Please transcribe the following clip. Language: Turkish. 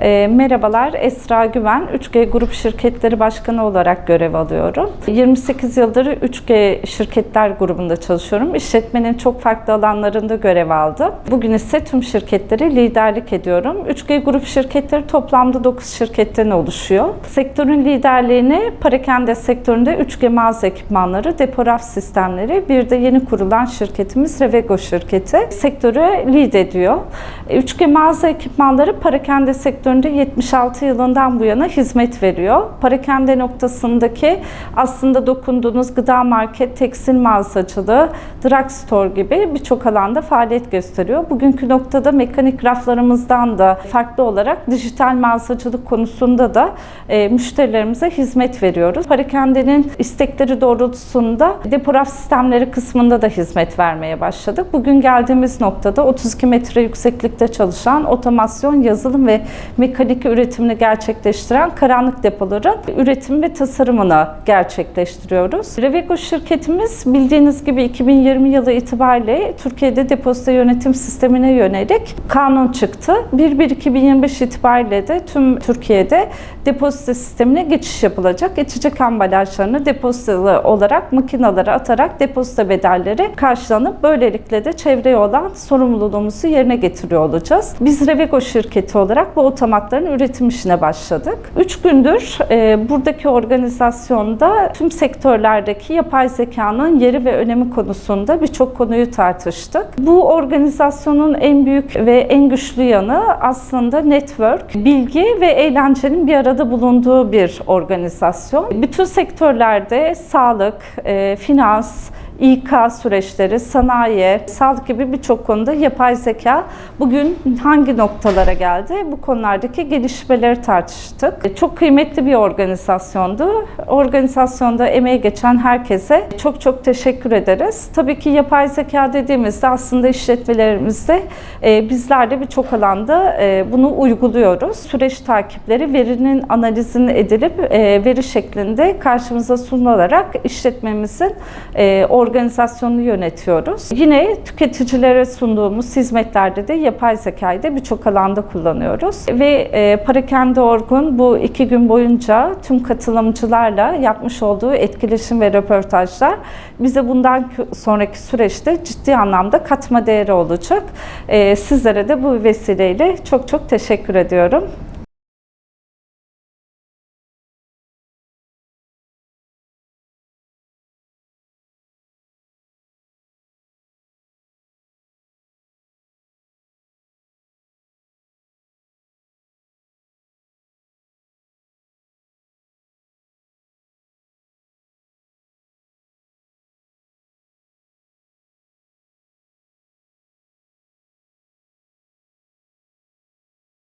E, merhabalar, Esra Güven, 3G Grup Şirketleri Başkanı olarak görev alıyorum. 28 yıldır 3G Şirketler grubunda çalışıyorum. İşletmenin çok farklı alanlarında görev aldım. Bugün ise tüm şirketleri liderlik ediyorum. 3G Grup Şirketleri toplamda 9 şirketten oluşuyor. Sektörün liderliğini parakende sektöründe 3G mağaza ekipmanları, depo raf sistemleri, bir de yeni kurulan şirketimiz Revego şirketi sektörü lead ediyor. 3G mağaza ekipmanları parakende sektöründe 76 yılından bu yana hizmet veriyor. Parakende noktasındaki aslında dokunduğunuz gıda market, tekstil mağazacılığı, drugstore gibi birçok alanda faaliyet gösteriyor. Bugünkü noktada mekanik raflarımızdan da farklı olarak dijital mağazacılık konusunda da e, müşterilerimize hizmet veriyoruz. Parakende'nin istekleri doğrultusunda depo raf sistemleri kısmında da hizmet vermeye başladık. Bugün geldiğimiz noktada 32 metre yükseklikte çalışan otomasyon, yazılım ve mekanik üretimini gerçekleştiren karanlık depoların üretim ve tasarımını gerçekleştiriyoruz. Revego şirketimiz bildiğiniz gibi 2020 yılı itibariyle Türkiye'de depozito yönetim sistemine yönelik kanun çıktı. 1-1-2025 itibariyle de tüm Türkiye'de depozito sistemine geçiş yapılacak. İçecek ambalajlarını depozitolu olarak makinalara atarak depozito bedelleri karşılanıp böylelikle de çevreye olan sorumluluğumuzu yerine getiriyor olacağız. Biz Revego şirketi olarak bu otomatların üretim işine başladık. 3 gündür e, buradaki organizasyonda tüm sektörlerdeki yapay zekanın yeri ve önemi konusunda birçok konuyu tartıştık. Bu organizasyonun en büyük ve en güçlü yanı aslında network, bilgi ve eğlencenin bir arada bulunduğu bir organizasyon. Bütün sektörlerde sağlık, e, finans, İK süreçleri, sanayi, sağlık gibi birçok konuda yapay zeka bugün hangi noktalara geldi? Bu konulardaki gelişmeleri tartıştık. Çok kıymetli bir organizasyondu. Organizasyonda emeği geçen herkese çok çok teşekkür ederiz. Tabii ki yapay zeka dediğimizde aslında işletmelerimizde e, bizler de birçok alanda e, bunu uyguluyoruz. Süreç takipleri verinin analizini edilip e, veri şeklinde karşımıza sunularak işletmemizin e, organizasyonunu yönetiyoruz. Yine tüketicilere sunduğumuz hizmetlerde de yapay zekayı da birçok alanda kullanıyoruz. Ve e, Parakende Orgun bu iki gün boyunca tüm katılımcılarla yapmış olduğu etkileşim ve röportajlar bize bundan sonraki süreçte ciddi anlamda katma değeri olacak. E, sizlere de bu vesileyle çok çok teşekkür ediyorum.